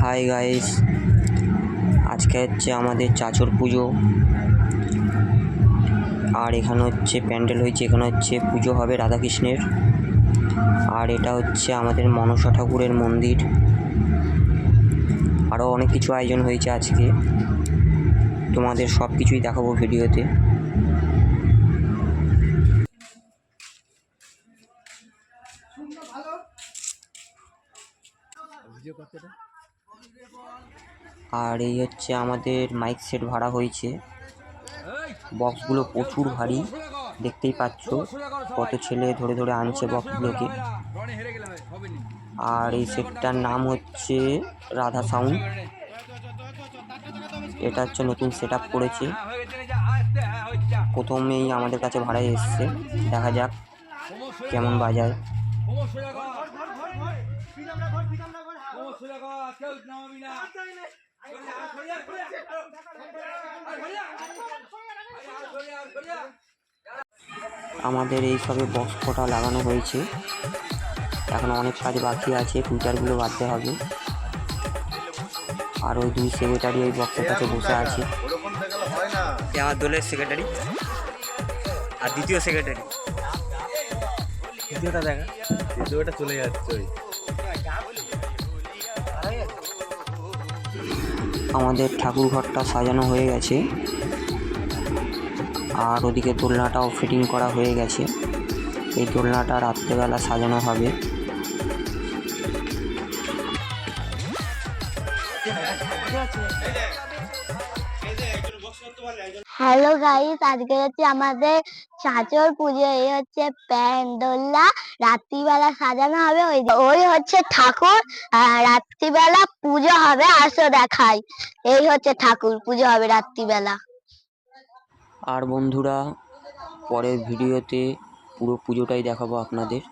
Hi guys আজকে হচ্ছে আমাদের চাচর পুজো। আর এখানে হচ্ছে প্যান্ডেল হয়েছে, এখানে হচ্ছে পুজো হবে রাধাকৃষ্ণের। আর এটা হচ্ছে আমাদের মনসা ঠাকুরের মন্দির। আরও অনেক কিছু আয়োজন হয়েছে আজকে। তোমাদের সব কিছুই দেখাবো ভিডিওতে। আর এই হচ্ছে আমাদের মাইক সেট ভাড়া হয়েছে। বক্সগুলো প্রচুর ভারী দেখতেই পাচ্ছ কত ছেলে ধরে ধরে আনছে বক্সগুলোকে আর এই সেটটার নাম হচ্ছে রাধা সাউন্ড এটা হচ্ছে নতুন সেট আপ করেছে। প্রথমেই আমাদের কাছে ভাড়ায় এসছে। দেখা যাক কেমন বাজায়। আমাদের এই সবে বক্স কটা লাগানো হয়েছে। এখন অনেক কাজ বাকি আছে ফিল্টারগুলো বাঁধতে হবে। আর ওই দুই সেক্রেটারি ওই বক্সের কাছে বসে আছে। আমার দলের সেক্রেটারি আর দ্বিতীয় সেক্রেটারি দ্বিতীয়টা দেখা। দ্বিতীয়টা চলে যাচ্ছে ওই। আমাদের ঠাকুর ঘরটা সাজানো হয়ে গেছে। আর ওদিকে দোলনাটাও ফিটিং করা হয়ে গেছে। এই দোলনাটা রাত্রেবেলা সাজানো হবে। হ্যালো গাইস আজকে হচ্ছে আমাদের চাচর পুজো। এই হচ্ছে প্যান্ডোলা। রাত্রিবেলা সাজানো হবে। ওই ওই হচ্ছে ঠাকুর। আর রাত্রিবেলা পুজো হবে আসো দেখাই। এই হচ্ছে ঠাকুর পুজো হবে রাত্রিবেলা। আর বন্ধুরা পরের ভিডিওতে পুরো পুজোটাই দেখাবো আপনাদের।